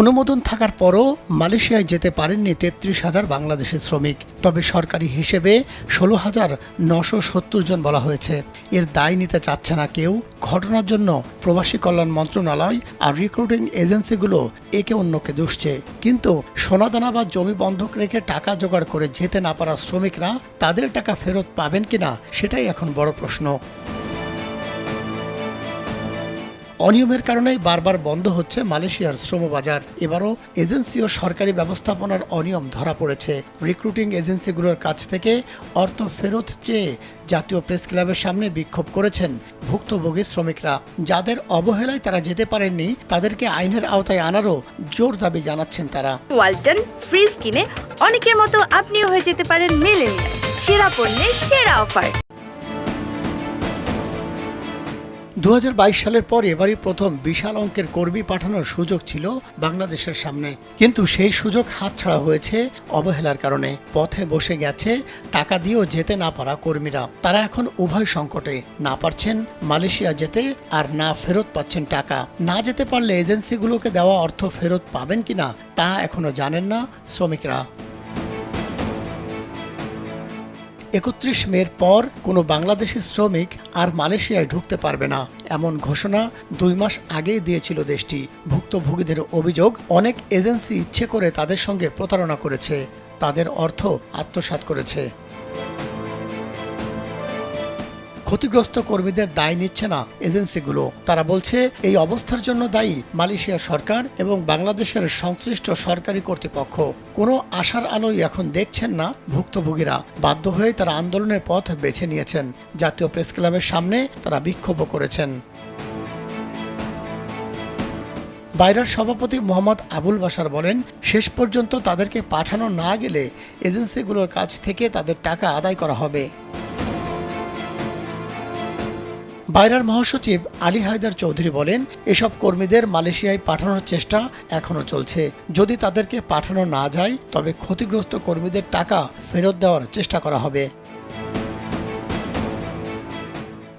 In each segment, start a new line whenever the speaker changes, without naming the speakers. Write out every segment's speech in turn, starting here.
অনুমোদন থাকার পরও মালয়েশিয়ায় যেতে পারেননি তেত্রিশ হাজার বাংলাদেশি শ্রমিক। তবে সরকারি হিসেবে ষোলো হাজার নশো সত্তর জন বলা হয়েছে। এর দায় নিতে চাচ্ছে না কেউ। ঘটনার জন্য প্রবাসী কল্যাণ মন্ত্রণালয় আর রিক্রুটিং এজেন্সিগুলো একে অন্যকে দুষছে। কিন্তু সোনাদানা বা জমি বন্ধক রেখে টাকা জোগাড় করে যেতে না পারা শ্রমিকরা তাদের টাকা ফেরত পাবেন কিনা, সেটাই এখন বড় প্রশ্ন। অনিয়মের কারণেই বারবার বন্ধ হচ্ছে মালয়েশিয়ার শ্রমবাজার। এবারও এজেন্সি ও সরকারি ব্যবস্থাপনার অনিয়ম ধরা পড়েছে। রিক্রুটিং এজেন্সিগুলোর কাছ থেকে অর্থ ফেরত চেয়ে জাতীয় প্রেস ক্লাবের সামনে বিক্ষোভ করেছেন ভুক্তভোগী শ্রমিকরা। যাদের অবহেলায় তারা যেতে পারেননি, তাদেরকে আইনের আওতায় আনারও জোর দাবি জানাচ্ছেন তারা।
ওয়ালটন ফ্রিজ কিনে অনেকের মতো আপনিও হয়ে যেতে পারেন মেলেনিয়া। সেরা পণ্যের সেরা অফার।
দু হাজার বাইশ সালের পর এবারই প্রথম বিশাল অঙ্কের কর্মী পাঠানোর সুযোগ ছিল বাংলাদেশের সামনে। কিন্তু সেই সুযোগ হাতছাড়া হয়েছে অবহেলার কারণে। পথে বসে গেছে, টাকা দিয়েও যেতে না পারা কর্মীরা। তারা এখন উভয় সংকটে। না পারছেন মালয়েশিয়া যেতে আর না ফেরত পাচ্ছেন টাকা। না যেতে পারলে এজেন্সিগুলোকে দেওয়া অর্থ ফেরত পাবেন কিনা তা এখনও জানেন না শ্রমিকরা। একত্রিশ মের পর কোনো বাংলাদেশি শ্রমিক আর মালয়েশিয়ায় ঢুকতে পারবে না। এমন ঘোষণা দুই মাস আগেই দিয়েছিল দেশটি। ভুক্তভোগীদের অভিযোগ, অনেক এজেন্সি ইচ্ছে করে তাদের সঙ্গে প্রতারণা করেছে। তাদের অর্থ আত্মসাত করেছে। ক্ষতিগ্রস্ত কর্মীদের দায় নিচ্ছে না এজেন্সিগুলো। তারা বলছে, এই অবস্থার জন্য দায়ী মালয়েশিয়া সরকার এবং বাংলাদেশের সংশ্লিষ্ট সরকারি কর্তৃপক্ষ। কোনো আশার আলোই এখন দেখছেন না ভুক্তভোগীরা। বাধ্য হয়ে তারা আন্দোলনের পথ বেছে নিয়েছেন। জাতীয় প্রেস ক্লাবের সামনে তারা বিক্ষোভও করেছেন। বাইরার সভাপতি মোহাম্মদ আবুল বাসার বলেন, শেষ পর্যন্ত তাদেরকে পাঠানো না গেলে এজেন্সিগুলোর কাছ থেকে তাদের টাকা আদায় করা হবে। বাইরার মহাসচিব আলী হায়দার চৌধুরী বলেন, এসব কর্মীদের মালয়েশিয়ায় পাঠানোর চেষ্টা এখনও চলছে। যদি তাদেরকে পাঠানো না যায়, তবে ক্ষতিগ্রস্ত কর্মীদের টাকা ফেরত দেওয়ার চেষ্টা করা হবে।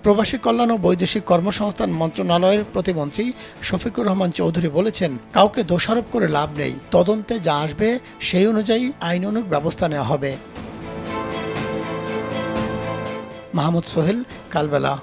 প্রবাসী কল্যাণ ও বৈদেশিক কর্মসংস্থান মন্ত্রণালয়ের প্রতিমন্ত্রী শফিকুর রহমান চৌধুরী বলেছেন, কাউকে দোষারোপ করে লাভ নেই। তদন্তে যা আসবে, সেই অনুযায়ী আইনানুগ ব্যবস্থা নেওয়া হবে। মাহমুদ সোহেল, কালবেলা।